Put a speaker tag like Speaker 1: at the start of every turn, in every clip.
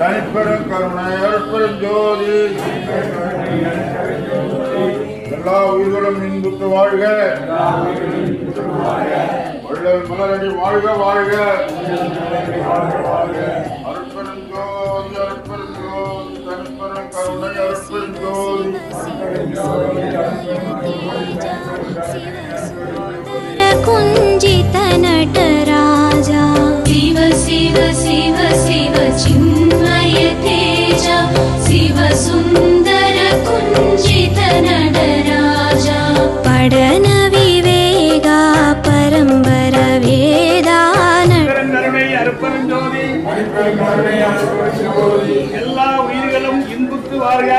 Speaker 1: தனிப்பெரும் கருணை அருட்பெருஞ்சோதி எல்லா உயிர்களும் இன்புத்து வாழ்க. வள்ளல் மலரடி வாழ்க வாழ்க. அருட்பெருஞ்சோதி அருட்பெருஞ்சோதி தனிப்பெரும் கருணை அருட்பெருஞ்சோதி
Speaker 2: कुञ्जित नटराजा
Speaker 3: शिव शिव शिव शिव चिन्मय तेज शिव सुन्दर कुञ्जित नटराजा
Speaker 2: पडन विवेगा परम्बर वेदान
Speaker 4: பெருங்கருணை அருப்பெருஞ்சோதி எல்லா உயிர்களும் இன்புற்று வாழ்க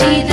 Speaker 3: she